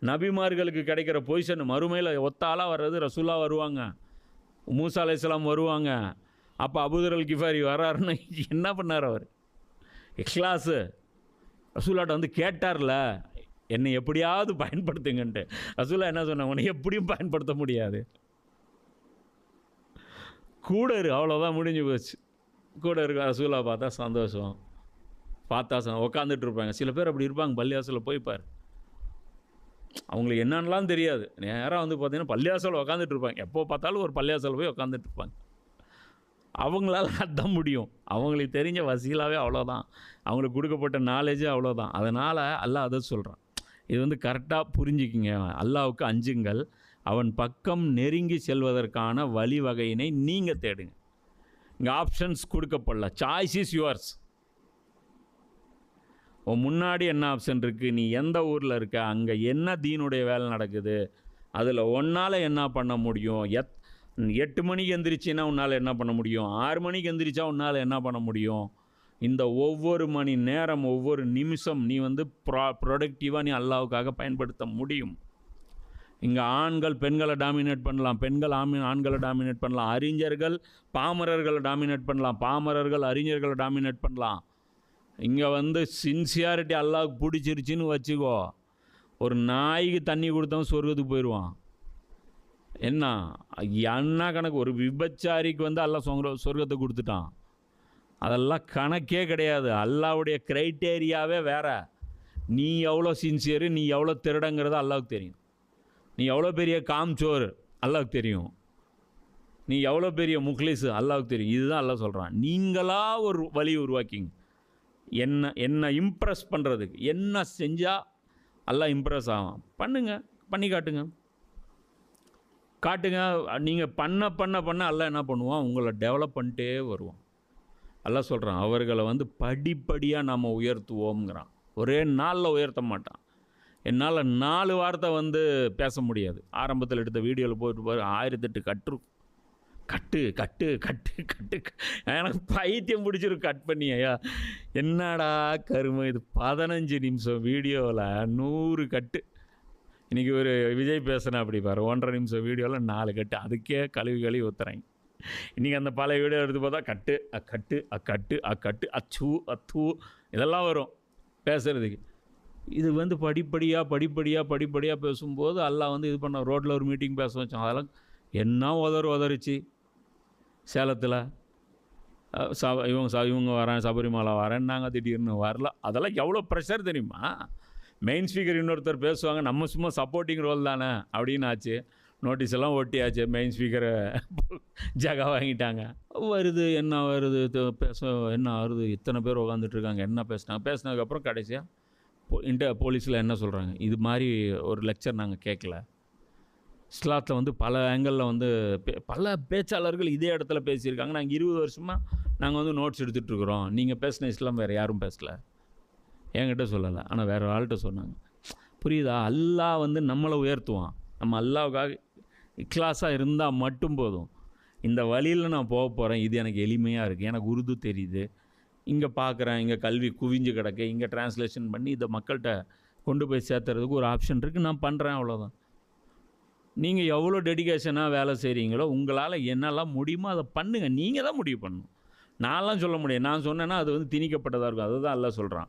நபிமார்களுக்கு கிடைக்கிற பொசிஷன் மறுமையில் ஒத்த ஆளாக வர்றது ரசூலா வருவாங்க. மூசா அலையாம் வருவாங்க. அப்போ அபுதரல் கிஃபாரி வர்றாருன்னு என்ன பண்ணார் அவர்? இக்லாஸு ரசூலாட்ட வந்து கேட்டார்ல என்னை எப்படியாவது பயன்படுத்துங்கன்ட்டு. ரசூலா என்ன சொன்னாங்க உன்னை எப்படியும் பயன்படுத்த முடியாது. கூட இரு அவ்வளோதான் முடிஞ்சு போச்சு. கூட இருக்க ரசூலா பார்த்தா சந்தோஷம். பார்த்தா ச- இருப்பாங்க. சில பேர் அப்படி இருப்பாங்க பள்ளியாசலில் போய் பாரு. அவங்களுக்கு என்னன்னலாம் தெரியாது. நேராக வந்து பார்த்தீங்கன்னா பள்ளியாசல் உக்காந்துட்டு இருப்பாங்க எப்போ பார்த்தாலும் ஒரு பள்ளியாசல் போய் உக்காந்துட்டு இருப்பாங்க அவங்களால அதான் முடியும். அவங்களுக்கு தெரிஞ்ச வசீலாவே அவ்வளோதான். அவங்களுக்கு கொடுக்கப்பட்ட நாலேஜே அவ்வளோதான். அதனால் அல்லாஹ் அதை சொல்கிறான் இது வந்து கரெக்டாக புரிஞ்சுக்கிங்க. அல்லாவுக்கு அஞ்சுங்கள். அவன் பக்கம் நெருங்கி செல்வதற்கான வழிவகையினை நீங்கள் தேடுங்க. இங்கே ஆப்ஷன்ஸ் கொடுக்கப்படல. சாய்ஸ் இஸ் யுவர்ஸ் உன் முன்னாடி என்ன ஆப்ஷன் இருக்குது நீ எந்த ஊரில் இருக்க? அங்கே என்ன தீனுடைய வேலை நடக்குது? அதில் ஒன்றால் என்ன பண்ண முடியும்? எத் எட்டு மணிக்கு எந்திரிச்சின்னா உன்னால் என்ன பண்ண முடியும்? ஆறு மணிக்கு எந்திரிச்சா உன்னால் என்ன பண்ண முடியும்? இந்த ஒவ்வொரு மணி நேரம் ஒவ்வொரு நிமிஷம் நீ வந்து ப்ரா ப்ரொடக்டிவாக நீ அல்லாவுக்காக பயன்படுத்த முடியும். இங்கே ஆண்கள் பெண்களை டாமினேட் பண்ணலாம். பெண்கள் ஆமி ஆண்களை டாமினேட் பண்ணலாம். அறிஞர்கள் பாமரர்களை டாமினேட் பண்ணலாம். பாமரர்கள் அறிஞர்களை டாமினேட் பண்ணலாம். இங்கே வந்து சின்சியாரிட்டி அல்லாவுக்கு பிடிச்சிருச்சின்னு வச்சுக்கோ. ஒரு நாய்க்கு தண்ணி கொடுத்தவன் சொர்க்கத்துக்கு போயிடுவான் என்ன? என்ன கணக்கு? ஒரு விபச்சாரிக்கு வந்து அல்லாஹ் சொங்க சொர்க்கத்தை கொடுத்துட்டான். அதெல்லாம் கணக்கே கிடையாது. அல்லாவுடைய க்ரைட்டேரியாவே வேறு. நீ எவ்வளோ சின்சியரு நீ எவ்வளோ திருடங்கிறது அல்லாவுக்கு தெரியும். நீ எவ்வளோ பெரிய காம்ச்சோர் அல்லாவுக்கு தெரியும். நீ எவ்வளோ பெரிய முக்லீஸு அல்லாவுக்கு தெரியும். இதுதான் அல்லா சொல்கிறான் நீங்களாக ஒரு வழி உருவாக்கிங்க. என்ன என்ன இம்ப்ரெஸ் பண்ணுறதுக்கு என்ன செஞ்சால் எல்லாம் இம்ப்ரெஸ் ஆகும் பண்ணுங்க பண்ணி காட்டுங்க. காட்டுங்க நீங்கள் பண்ண பண்ண பண்ண எல்லாம் என்ன பண்ணுவோம் உங்களை டெவலப் பண்ணிட்டே வருவோம் எல்லாம் சொல்கிறான் அவர்களை வந்து படிப்படியாக நாம் உயர்த்துவோங்கிறான் ஒரே நாளில் உயர்த்த மாட்டான். என்னால் நாலு வார்த்தை வந்து பேச முடியாது. ஆரம்பத்தில் எடுத்த வீடியோவில் போயிட்டு பாரு ஆயிரத்தெட்டு கற்று கட்டு கட்டு கட்டு கட்டு எனக்கு பைத்தியம் பிடிச்சிரும் கட் பண்ணி ஐயா. என்னடா கருமை இது? பதினஞ்சு நிமிஷம் வீடியோவில் நூறு கட்டு. இன்றைக்கி ஒரு விஜய் பேசுனா அப்படி பாரு. ஒன்றரை நிமிஷம் வீடியோவில் நாலு கட்டு. அதுக்கே கழுவி கழுவி ஊத்துறாங்க. இன்றைக்கி அந்த பழைய வீடியோ எடுத்து பார்த்தா கட்டு அக்கட்டு அக்கட்டு அக்கட்டு அச்சு அத்து இதெல்லாம் வரும் பேசுகிறதுக்கு இது வந்து படிப்படியாக படிப்படியாக படிப்படியாக பேசும்போது எல்லாம் வந்து இது பண்ண ரோட்டில் ஒரு மீட்டிங் பேச வச்சோம் அதெல்லாம் என்ன உதறு உதறிச்சு? சேலத்தில் அஹ், ச இவங்க ச இவங்க வரேன் சபரிமலை வரேன்னாங்க திடீர்னு வரல. அதெல்லாம் எவ்வளோ ப்ரெஷர் தெரியுமா? மெயின் ஸ்பீக்கர் இன்னொருத்தர் பேசுவாங்க நம்ம சும்மா சப்போர்ட்டிங் ரோல் தானே அப்படின்னு ஆச்சு நோட்டீஸ் எல்லாம் ஒட்டியாச்சு மெயின் ஸ்பீக்கரை ஜகா வாங்கிட்டாங்க. வருது என்ன வருது பேச என்ன வருது இத்தனை பேர் உட்காந்துட்ருக்காங்க என்ன பேசுனாங்க? பேசினதுக்கப்புறம் கடைசியாக போ இன்ட போலீஸில் என்ன சொல்கிறாங்க இது மாதிரி ஒரு லெக்சர் நாங்கள் கேட்கல ஸ்லாத்தில் வந்து பல ஆங்கிளில் வந்து பே- பல பேச்சாளர்கள் இதே இடத்துல பேசியிருக்காங்க. நாங்கள் இருபது வருஷமாக நாங்கள் வந்து நோட்ஸ் எடுத்துகிட்ருக்குறோம் நீங்கள் பேசின இஸ்லாம் வேறு யாரும் பேசலை. என்கிட்ட சொல்லலை. ஆனால் வேறு ஆள்கிட்ட சொன்னாங்க. புரியுதா? அல்லாஹ் வந்து நம்மளை உயர்த்துவான். நம்ம அல்லாவுக்காக இக்லாஸாக இருந்தால் மட்டும் போதும். இந்த வழியில் நான் போக போகிறேன் இது எனக்கு எளிமையாக இருக்குது எனக்கு உருது தெரியுது. இங்கே பார்க்குறேன் இங்கே கல்வி குவிஞ்சு கிடக்கு. இங்கே டிரான்ஸ்லேஷன் பண்ணி இதை மக்கள்கிட்ட கொண்டு போய் சேர்த்துறதுக்கு ஒரு ஆப்ஷன் இருக்குது நான் பண்ணுறேன் அவ்வளோதான் நீங்கள் எவ்வளோ டெடிகேஷனாக வேலை செய்கிறீங்களோ உங்களால் என்னெல்லாம் முடியுமோ அதை பண்ணுங்கள் நீங்கள் தான் முடிவு பண்ணணும். நான்லாம் சொல்ல முடியாது. நான் சொன்னேன்னா அது வந்து திணிக்கப்பட்டதாக இருக்கும். அதுதான் எல்லாம் சொல்கிறான்